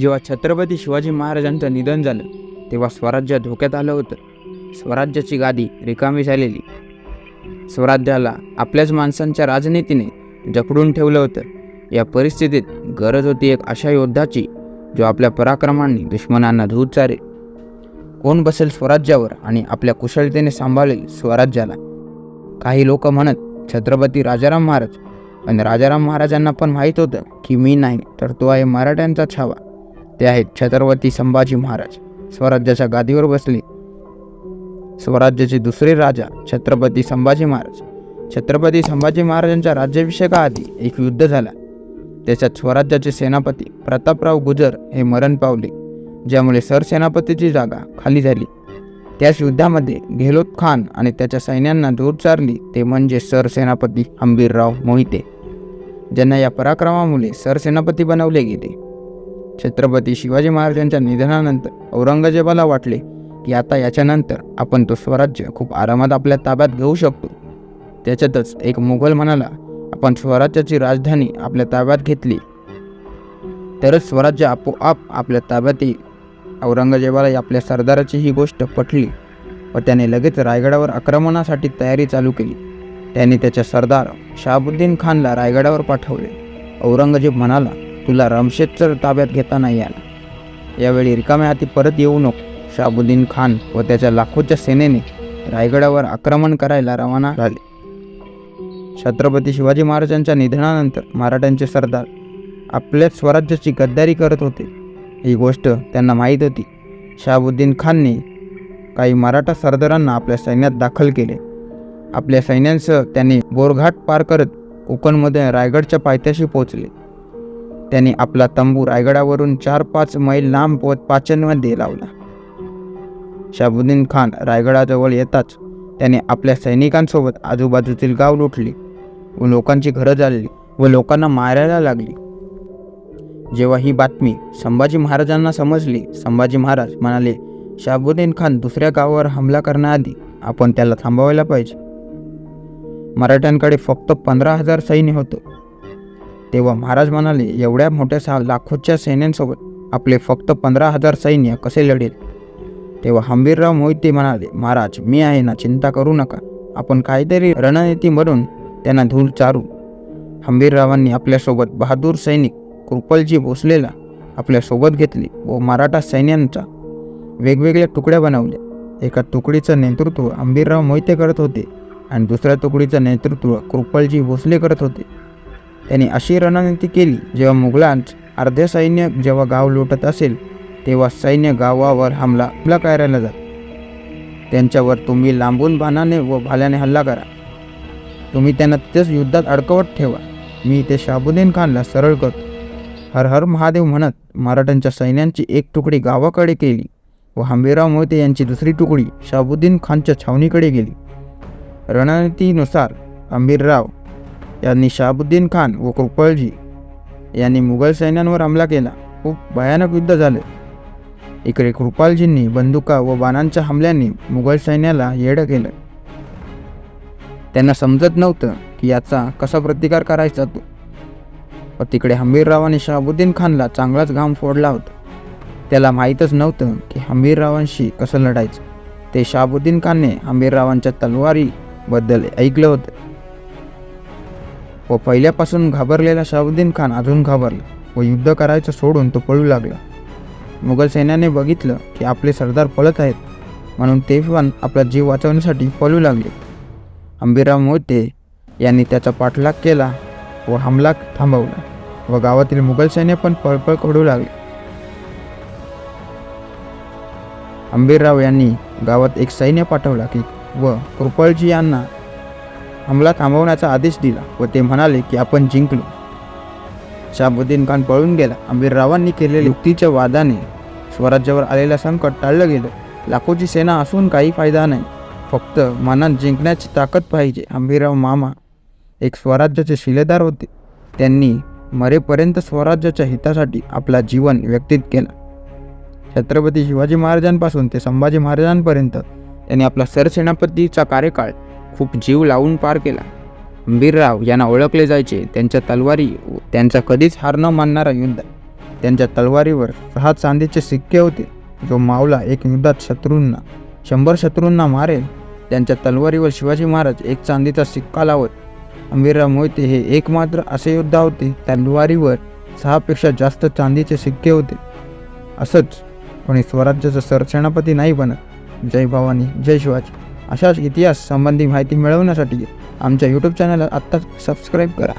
जेव्हा छत्रपती शिवाजी महाराजांचं निधन झालं तेव्हा स्वराज्य धोक्यात आलं होतं. स्वराज्याची गादी रिकामी झालेली स्वराज्याला आपल्याच माणसांच्या राजनीतीने जखडून ठेवलं होतं. या परिस्थितीत गरज होती एक अशा योद्धाची जो आपल्या पराक्रमांनी दुश्मनांना धूत चारेल. कोण बसेल स्वराज्यावर आणि आपल्या कुशलतेने सांभाळेल स्वराज्याला? काही लोक म्हणत छत्रपती राजाराम महाराज. पण राजाराम महाराजांना पण माहीत होतं की मी नाही तर तो आहे मराठ्यांचा छावा. ते आहेत छत्रपती संभाजी महाराज. स्वराज्याच्या गादीवर बसले. स्वराज्याचे दुसरे राजा छत्रपती संभाजी महाराज. छत्रपती संभाजी महाराजांच्या राज्याभिषेकाआधी एक युद्ध झाला. त्याच्यात स्वराज्याचे सेनापती प्रतापराव गुजर हे मरण पावले ज्यामुळे सरसेनापतीची जागा खाली झाली. त्याच युद्धामध्ये गेहलोत खान आणि त्याच्या सैन्यांना दूर चारली ते म्हणजे सरसेनापती हंबीरराव मोहिते ज्यांना या पराक्रमामुळे सरसेनापती बनवले गेले. छत्रपती शिवाजी महाराजांच्या निधनानंतर औरंगजेबाला वाटले की आता याच्यानंतर आपण तो स्वराज्य खूप आरामात आपल्या ताब्यात घेऊ शकतो. त्याच्यातच एक मुघल म्हणाला आपण स्वराज्याची राजधानी आपल्या ताब्यात घेतली. तरच स्वराज्य आपोआप आपल्या ताब्यात येईल. औरंगजेबाला आपल्या सरदाराची ही गोष्ट पटली व त्याने लगेच रायगडावर आक्रमणासाठी तयारी चालू केली. त्याने त्याच्या सरदार शहाबुद्दीन खानला रायगडावर पाठवले. औरंगजेब म्हणाला तुला रमशेदचं ताब्यात घेता नाही आला यावेळी रिकाम्या हाती परत येऊ नको. शाबुद्दीन खान व त्याच्या लाखोच्या सेनेने रायगडावर आक्रमण करायला रवाना झाले. छत्रपती शिवाजी महाराजांच्या निधनानंतर मराठ्यांचे सरदार आपल्या स्वराज्याची गद्दारी करत होते. ही गोष्ट त्यांना माहीत होती. शहाबुद्दीन खानने काही मराठा सरदारांना आपल्या सैन्यात दाखल केले. आपल्या सैन्यांसह त्यांनी बोरघाट पार करत कोकणमध्ये रायगडच्या पायथ्याशी पोहोचले. त्याने आपला तंबू रायगडावरून चार पाच मैल लांब पोत पाचनमध्ये लावला. शाबुद्दीन खान रायगडाजवळ येताच त्याने आपल्या सैनिकांसोबत आजूबाजूतील गाव लुटले व लोकांची घरं जाळली व लोकांना मारायला लागली. जेव्हा ही बातमी संभाजी महाराजांना समजली संभाजी महाराज म्हणाले शाबुद्दीन खान दुसऱ्या गावावर हमला करण्याआधी आपण त्याला थांबवायला पाहिजे. मराठ्यांकडे फक्त पंधरा हजार सैन्य होतं. तेव्हा महाराज म्हणाले एवढ्या मोठ्या सा लाखोच्या सैन्यांसोबत आपले फक्त पंधरा हजार सैन्य कसे लढेल? तेव्हा हंबीरराव मोहिते म्हणाले महाराज मी आहे ना चिंता करू नका. आपण काहीतरी रणनीती म्हणून त्यांना धूल चारू. हंबीररावांनी आपल्यासोबत बहादूर सैनिक कृपलजी भोसलेला आपल्यासोबत घेतली व मराठा सैन्यांचा वेगवेगळ्या तुकड्या बनवल्या. एका तुकडीचं नेतृत्व अंबीरराव मोहिते करत होते आणि दुसऱ्या तुकडीचं नेतृत्व कृपलजी भोसले करत होते. त्यांनी अशी रणनीती केली जेव्हा मुघलांच अर्धे सैन्य जेव्हा गाव लुटत असेल तेव्हा सैन्य गावावर हमला हमला करायला जात. त्यांच्यावर तुम्ही लांबून बाणाने व भाल्याने हल्ला करा. तुम्ही त्यांना तेच युद्धात अडकवत ठेवा. मी ते शाबुद्दीन खानला सरळ करतो. हर हर महादेव म्हणत मराठ्यांच्या सैन्यांची एक तुकडी गावाकडे केली व हंबीराव मोहिते यांची दुसरी तुकडी शाबुद्दीन खानच्या छावणीकडे गेली. रणनीतीनुसार हंबीरराव यांनी शहाबुद्दीन खान व कृपळजी यांनी मुघल सैन्यांवर हमला केला. खूप भयानक युद्ध झाले. इकडे कृपालजींनी बंदुका व बाणांच्या हमल्यांनी मुघल सैन्याला येडं केलं. त्यांना समजत नव्हतं की याचा कसा प्रतिकार करायचा तो. व तिकडे हंबीररावांनी शहाबुद्दीन खानला चांगलाच घाम फोडला होता. त्याला माहीतच नव्हतं की हंबीररावांशी कसं लढायचं. ते शहाबुद्दीन खानने हंबीररावांच्या तलवारीबद्दल ऐकलं होतं. व पहिल्यापासून घाबरलेला शहाबुद्दीन खान अजून घाबरला व युद्ध करायचं सोडून तो पळू लागला. मुघल सैन्याने बघितलं की आपले सरदार पळत आहेत म्हणून ते पण आपला जीव वाचवण्यासाठी पळू लागले. अंबीराम मोते यांनी त्याचा पाठलाग केला व हमला थांबवला व गावातील मुघल सैन्य पण पळपळ करू लागले. अंबीरराव यांनी गावात एक सैन्य पाठवला की व कृपळजी यांना हमला थांबवण्याचा आदेश दिला व ते म्हणाले की आपण जिंकलो. शाबुद्दीन खान पळून गेला. आंबीररावांनी केलेल्या युक्तीच्या वादाने स्वराज्यावर आलेलं संकट टाळलं गेलं. लाखोची सेना असून काही फायदा नाही. फक्त मनात जिंकण्याची ताकद पाहिजे. आंबीरराव मामा एक स्वराज्याचे शिलेदार होते. त्यांनी मरेपर्यंत स्वराज्याच्या हितासाठी आपला जीवन व्यक्तित केला. छत्रपती शिवाजी महाराजांपासून ते संभाजी महाराजांपर्यंत त्यांनी आपला सरसेनापतीचा कार्यकाळ खूप जीव लावून पार केला. अंबीरराव यांना ओळखले जायचे. त्यांच्या तलवारी त्यांचा कधीच हार न मानणारा युद्ध. त्यांच्या तलवारीवर सहा चांदीचे सिक्के होते. जो मावला एक युद्धात शत्रूंना शंभर शत्रूंना मारेल त्यांच्या तलवारीवर शिवाजी महाराज एक चांदीचा सिक्का लावत अंबीरराव मोहिते हे एकमात्र असे योद्धा होते. तलवारीवर सहापेक्षा जास्त चांदीचे सिक्के होते. असंच कोणी स्वराज्याचा सरसेनापती नाही बनत. जय भवानी जय शिवाजी. अशाच इतिहास संबंधी माहिती मिळवण्यासाठी आमच्या यूट्यूब चॅनलला आत्ताच सबस्क्राईब करा.